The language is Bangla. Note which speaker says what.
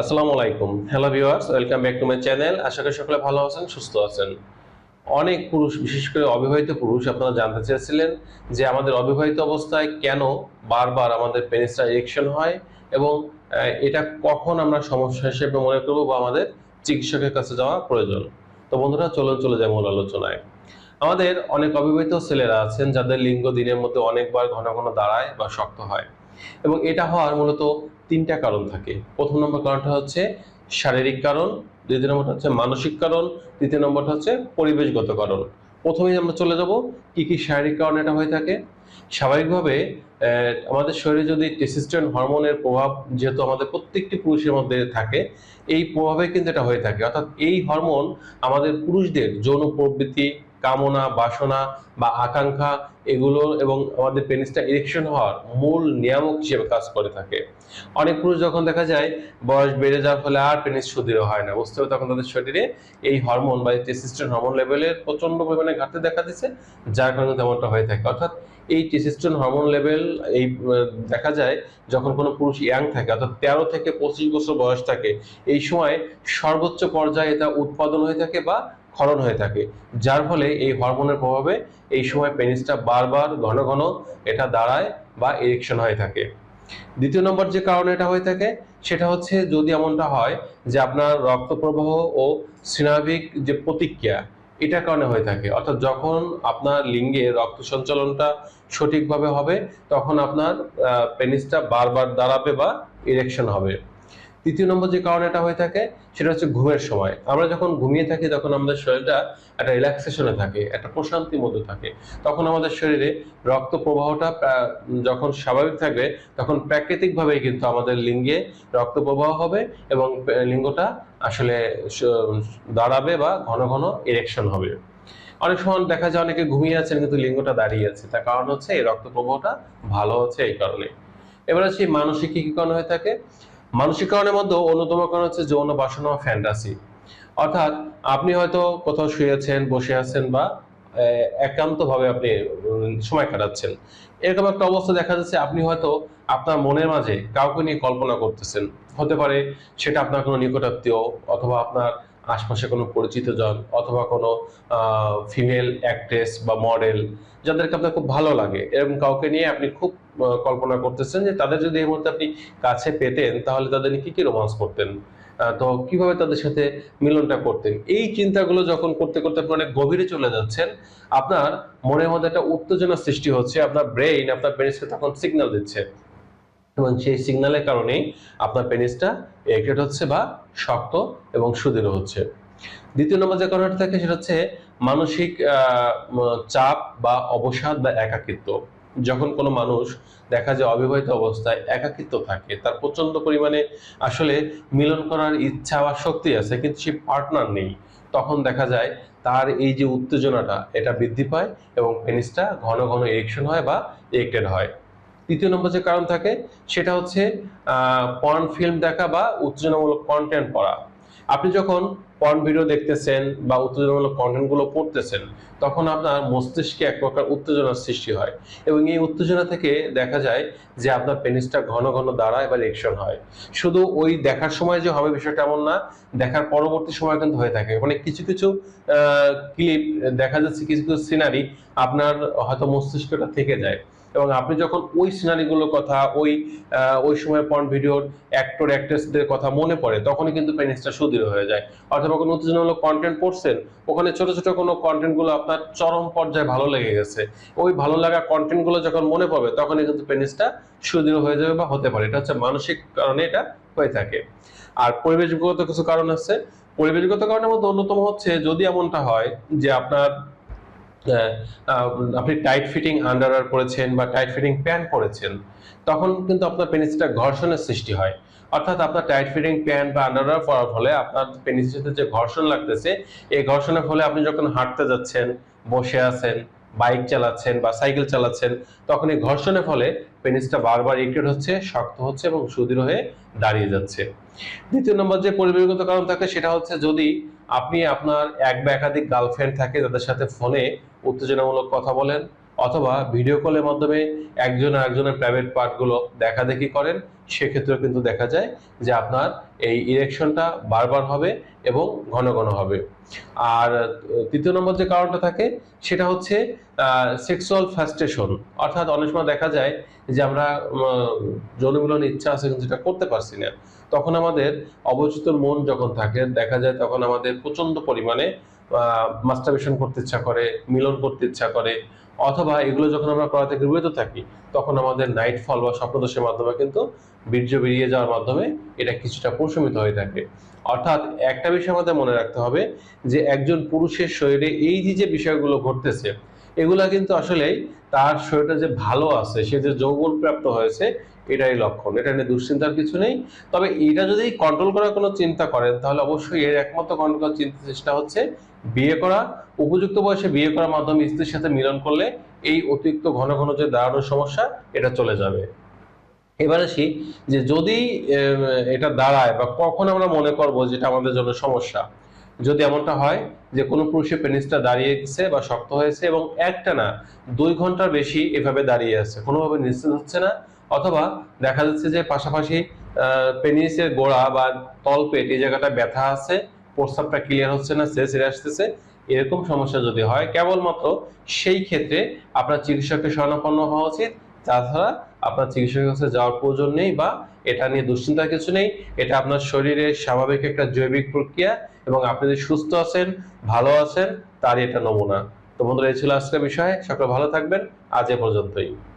Speaker 1: আসসালামু আলাইকুম। Hello viewers welcome back to my channel আশা করি সকলে ভালো আছেন, সুস্থ আছেন। অনেক পুরুষ, বিশেষ করে অবিবাহিত পুরুষ আপনারা জানতে চেয়েছিলেন যে আমাদের অবিবাহিত অবস্থায় কেন বারবার আমাদের পেনিসটা ইরেকশন হয় এবং এটা কখন আমরা সমস্যা হিসেবে মনে করব বা আমাদের চিকিৎসকের কাছে যাওয়া প্রয়োজন। তো বন্ধুরা, চলুন, চলে যাই মূল আলোচনায়। আমাদের অনেক অবিবাহিত ছেলেরা আছেন যাদের লিঙ্গ দিনের মধ্যে অনেকবার ঘন ঘন দাঁড়ায় বা শক্ত হয়। এবং এটা হওয়ার মূলত তিনটা কারণ থাকে। প্রথম নম্বর কারণটা হচ্ছে শারীরিক কারণ, দ্বিতীয় নম্বরটা হচ্ছে মানসিক কারণ, তৃতীয় নম্বরটা হচ্ছে পরিবেশগত কারণ। প্রথমেই আমরা চলে যাব কি কি শারীরিক কারণ এটা হয়ে থাকে। স্বাভাবিকভাবে আমাদের শরীরে যদি টেস্টোস্টেরন হরমোনের প্রভাব যেহেতু আমাদের প্রত্যেকটি পুরুষের মধ্যে থাকে, এই প্রভাবে কিন্তু এটা হয়ে থাকে। অর্থাৎ এই হরমোন আমাদের পুরুষদের যৌন প্রবৃত্তি, কামনা, বাসনা বা আকাঙ্ক্ষা এগুলো এবং আমাদের পেনিসটা ইরেকশন হওয়ার মূল নিয়ামক হিসেবে কাজ করে থাকে। অনেক পুরুষ যখন দেখা যায় বয়স বেড়ে যাওয়ার ফলে আর পেনিস সুদৃঢ় হয় না, বুঝতে হবে তখন তাদের শরীরে এই হরমোন বা টেস্টোস্টেরন হরমোন লেভেলের প্রচণ্ড পরিমাণে ঘাটতি দেখা দিচ্ছে, যার কারণে তেমনটা হয়ে থাকে। অর্থাৎ এই টেস্টোস্টেরন হরমোন লেভেল এই দেখা যায় যখন কোনো পুরুষ ইয়াং থাকে অর্থাৎ তেরো থেকে পঁচিশ বছর বয়স থাকে, এই সময় সর্বোচ্চ পর্যায়ে এটা উৎপাদন হয়ে থাকে বা ক্ষরণ হয়ে থাকে। যার ফলে এই হরমোনের প্রভাবে এই সময় পেনিসটা বারবার ঘন ঘন এটা দাঁড়ায় বা ইরেকশন হয়ে থাকে। দ্বিতীয় নম্বর যে কারণে এটা হয়ে থাকে, সেটা হচ্ছে যদি এমনটা হয় যে আপনার রক্ত প্রবাহ ও স্নাবিক যে প্রতিক্রিয়া, এটার কারণে হয়ে থাকে। অর্থাৎ যখন আপনার লিঙ্গে রক্ত সঞ্চালনটা সঠিকভাবে হবে, তখন আপনার পেনিসটা বারবার দাঁড়াবে বা ইরেকশন হবে। তৃতীয় নম্বর যে কারণ এটা হয়ে থাকে, সেটা হচ্ছে ঘুমের সময়। আমরা যখন ঘুমিয়ে থাকি, তখন আমাদের শরীরটা একটা রিল্যাক্সেশনে থাকে, একটা প্রশান্তির মধ্যে থাকে। তখন আমাদের শরীরে রক্ত প্রবাহটা যখন স্বাভাবিক থাকবে, তখন প্রাকৃতিকভাবেই কিন্তু আমাদের লিঙ্গে রক্ত প্রবাহ হবে এবং লিঙ্গটা আসলে দাঁড়াবে বা ঘন ঘন ইরেকশন হবে। অনেক সময় দেখা যায় অনেকে ঘুমিয়ে আছেন কিন্তু লিঙ্গটা দাঁড়িয়ে আছে। তার কারণ হচ্ছে এই রক্ত প্রবাহটা ভালো হচ্ছে এই কারণে। এবার হচ্ছে মানসিক কি কি কারণ হয়ে থাকে? মানসিক কারণের মধ্যে অন্যতম কারণ হচ্ছে যৌন বাসনা বা ফ্যান্টাসি অর্থাৎ আপনি হয়তো কোথাও শুয়েছেন, বসে আছেন বা একান্ত ভাবে আপনি সময় কাটাচ্ছেন। এরকম একটা অবস্থা দেখা যাচ্ছে আপনি হয়তো আপনার মনের মাঝে কাউকে নিয়ে কল্পনা করতেছেন। হতে পারে সেটা আপনার কোনো নিকটাত্মীয় অথবা আপনার আশপাশে কোনো পরিচিত জন অথবা কোনো ফিমেল অ্যাক্ট্রেস বা মডেল যাদেরকে আপনার খুব ভালো লাগে, এরকম কাউকে নিয়ে আপনি খুব কল্পনা করতেছেন যে তাদের যদি এই মুহূর্তে আপনি কাছে পেতেন, তাহলে তাদের কি কি রোমান্স করতেন? তো কীভাবে তাদের সাথে মিলনটা করতেন? এই চিন্তাগুলো যখন করতে করতে আপনি অনেক গভীরে চলে যাচ্ছেন, আপনার মনের মধ্যে একটা উত্তেজনা সৃষ্টি হচ্ছে, আপনার ব্রেইন আপনার পেনিসকে তখন সিগন্যাল দিচ্ছে। এবং সেই সিগন্যালের কারণেই আপনার পেনিসটা এক্রেট হচ্ছে বা শক্ত এবং সুদৃঢ় হচ্ছে। দ্বিতীয় নম্বর যে কারণটা থাকে সেটা হচ্ছে মানসিক চাপ বা অবসাদ বা একাকিত্ব। যখন কোনো মানুষ দেখা যায় অবিবাহিত অবস্থায় একাকিত্ব থাকে, তার প্রচণ্ড পরিমাণে আসলে মিলন করার ইচ্ছা বা শক্তি আছে, কিন্তু সে পার্টনার নেই, তখন দেখা যায় তার এই যে উত্তেজনাটা, এটা বৃদ্ধি পায় এবং পেনিসটা ঘন ঘন ইরেকশন হয় বা ইরেক্টেড হয়। তৃতীয় নম্বর যে কারণ থাকে, সেটা হচ্ছে পর্ন ফিল্ম দেখা বা উত্তেজনামূলক কন্টেন্ট পড়া। আপনি যখন পর্ন ভিডিও দেখতেছেন বা উত্তেজনামূলক কন্টেন্টগুলো পড়তেছেন, তখন আপনার মস্তিষ্কে এক প্রকার উত্তেজনার সৃষ্টি হয় এবং এই উত্তেজনা থেকে দেখা যায় যে আপনার পেনিসটা ঘন ঘন দাঁড়ায় বা রিয়েকশন হয়। শুধু ওই দেখার সময় যে হবে বিষয়টা এমন না, দেখার পরবর্তী সময় কিন্তু হয়ে থাকে। মানে কিছু কিছু ক্লিপ দেখা যাচ্ছে কিছু কিছু সিনারি আপনার হয়তো মস্তিষ্কটা থেকে যায়। এবং আপনি যখন ওই সিনারিগুলোর কথা, ওই ওই সময় পর্ন ভিডিওর অ্যাক্টর অ্যাক্ট্রেসদের কথা মনে পড়ে, তখনই কিন্তু পেনিসটা সুদৃঢ় হয়ে যায়। অথবা কোনো উত্তেজনামূলক কন্টেন্ট পড়ছেন, ওখানে ছোট ছোট কোনো কন্টেন্টগুলো আপনার চরম পর্যায়ে ভালো লেগে গেছে। ওই ভালো লাগা কন্টেন্টগুলো যখন মনে পড়বে, তখনই কিন্তু পেনিসটা সুদৃঢ় হয়ে যাবে বা হতে পারে। এটা হচ্ছে মানসিক কারণে এটা হয়ে থাকে। আর পরিবেশগত কিছু কারণ আছে। পরিবেশগত কারণের মধ্যে অন্যতম হচ্ছে, যদি এমনটা হয় যে আপনার আপনি টাইট ফিটিং আন্ডারওয়ার পরেছেন বা টাইট ফিটিং প্যান্ট পরেছেন, তখন কিন্তু আপনার পেনিসটা ঘর্ষণের সৃষ্টি হয়। অর্থাৎ আপনার টাইট ফিটিং প্যান্ট বা আন্ডারওয়ার পরার ফলে আপনার পেনিসের সাথে যে ঘর্ষণ লাগতেছে, এই ঘর্ষণের ফলে আপনি যখন হাঁটতে যাচ্ছেন, বসে আছেন বাইক চালাচ্ছেন বা সাইকেল চালাচ্ছেন, তখন এই ঘর্ষণের ফলে পেনিসটা বারবার ইরেক্টেড হচ্ছে, শক্ত হচ্ছে এবং সুদৃঢ় হয়ে দাঁড়িয়ে যাচ্ছে। দ্বিতীয় নম্বর যে পরিবেশগত কারণ থাকে, সেটা হচ্ছে যদি আপনি আপনার এক বা একাধিক গার্লফ্রেন্ড থাকে যাদের সাথে ফোনে উত্তেজনামূলক কথা বলেন অথবা ভিডিও কলের মাধ্যমে একজন আরেকজনের প্রাইভেট পার্টগুলো দেখা দেখি করেন সেক্ষেত্রেও কিন্তু দেখা যায় যে আপনার এই ইরেকশনটা বারবার হবে এবং ঘন ঘন হবে। আর তৃতীয় নম্বর যে কারণটা থাকে সেটা হচ্ছে সেক্সুয়াল ফ্রাস্ট্রেশন অর্থাৎ অনেক সময় দেখা যায় যে আমরা উম, ইচ্ছা আছে কিন্তু সেটা করতে পারছি না। তখন আমাদের অবচেতন মন যখন থাকে দেখা যায় তখন আমাদের প্রচণ্ড পরিমাণে মাস্টারবেশন করতে ইচ্ছা করে মিলন করতে ইচ্ছা করে অথবা এগুলো যখন আমরা করা থেকে থাকি, তখন আমাদের নাইট ফল বা স্বপ্নদোষের মাধ্যমে কিন্তু বীর্য বেরিয়ে যাওয়ার মাধ্যমে এটা কিছুটা প্রশমিত হয়ে থাকে। অর্থাৎ একটা বিষয় আমাদের মনে রাখতে হবে যে, একজন পুরুষের শরীরে এই যে যে বিষয়গুলো ঘটতেছে, এগুলা কিন্তু আসলেই তার শরীরটা যে ভালো আছে, সে যে যৌবন প্রাপ্ত হয়েছে, এটাই লক্ষণ। এটা নিয়ে দুশ্চিন্তার কিছু নেই। তবে এটা যদি কন্ট্রোল করার কোনো চিন্তা করেন, তাহলে অবশ্যই এর একমাত্র কন্ট্রোল করার চিন্তা চেষ্টা হচ্ছে বিয়ে করা উপযুক্ত বয়সে বিয়ে করার মাধ্যমে স্ত্রীর সাথে মিলন করলে এই অতিরিক্ত ঘন ঘন যে দাঁড়ানোর সমস্যা, এটা চলে যাবে। এবার আসি যে যদি এটা দাঁড়ায় বা কখন আমরা মনে করব যেটা আমাদের জন্য সমস্যা। যদি এমনটা হয় যে কোনো পুরুষের পেনিসটা দাঁড়িয়ে গেছে বা শক্ত হয়েছে এবং একটা না, দুই ঘণ্টার বেশি এভাবে দাঁড়িয়ে আছে, কোনোভাবে নিশ্চিত হচ্ছে না, অথবা দেখা যাচ্ছে যে পাশাপাশি পেনিসের গোড়া বা তলপেট এই জায়গাটা ব্যথা আছে প্রস্তাবটা ক্লিয়ার হচ্ছে না সে ছেড়ে আসতেছে এরকম সমস্যা যদি হয়, কেবলমাত্র সেই ক্ষেত্রে আপনার চিকিৎসকের শরণাপন্ন হওয়া উচিত। তাছাড়া আপনার চিকিৎসকের কাছে যাওয়ার প্রয়োজন নেই বা এটা নিয়ে দুশ্চিন্তার কিছু নেই। এটা আপনার শরীরের স্বাভাবিক একটা জৈবিক প্রক্রিয়া এবং আপনি যদি সুস্থ আছেন, ভালো আছেন, তারই এটা নমুনা। তো বন্ধুরা, এই ছিল আজকের বিষয়ে। সকলে ভালো থাকবেন। আজ এ পর্যন্তই।